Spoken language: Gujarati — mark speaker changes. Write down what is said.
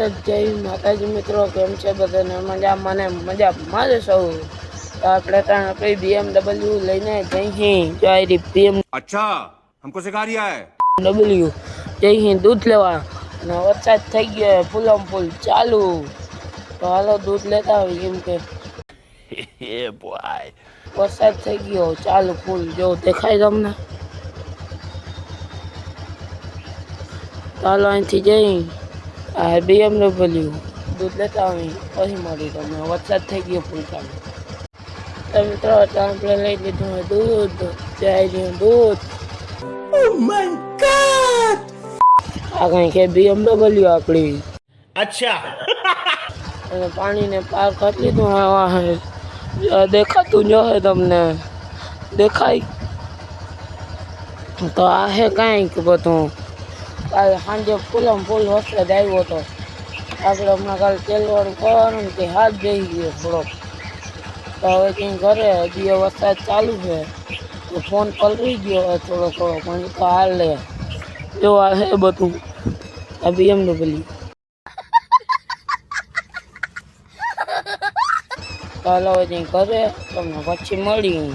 Speaker 1: નમસ્તે જય માતાજી મિત્રો કેમ છે બધાને મજા મને મજામાં જ સૌ તો આપણે ત્રણ આપણે બીએમડબલ્યુ લઈને જઈ છીએ જો આ રહી બીએમ
Speaker 2: અચ્છા હમકો સિખા રહ્યા હે
Speaker 1: ડબલ્યુ જઈ છીએ દૂધ લેવા અને વરસાદ થઈ ગયો ફૂલમ ફૂલ ચાલુ તો હાલો દૂધ લેતા આવી કેમ કે વરસાદ થઈ ગયો ચાલુ ફૂલ જો દેખાય તમને ચાલો અહીંથી જઈ આ બીએમડબલ્યુ દૂધ લેતા આવી પછી મળી તમને વરસાદ થઈ ગયો ફૂલકાનો. તમે ત્રણ ત્રણ આપણે લઈ લીધું દૂધ. ચાય લીધું દૂધ. Oh આ કંઈ કે બીએમડબલ્યુ આપણી.
Speaker 3: અચ્છા.
Speaker 1: અને પાણીને પાર કરી લીધું હવે દેખાતું જો હે તમને. દેખાય. તો આ હે કાંઈક બધું. કાલે સાંજે ફૂલમ ફૂલ વરસાદ આવ્યો હતો આપણે હમણાં કાલે તેલવાળું કરવાનું ને કે હાથ જઈ ગયો થોડોક. તો હવે કંઈ ઘરે હજી વરસાદ ચાલુ છે. તો ફોન પલરી ગયો હોય થોડો થોડો, પણ તો હાલ. લે જો આ હે બધું. આ બીએમડબલ્યુ ચાલો હજી ઘરે તમને પછી મળી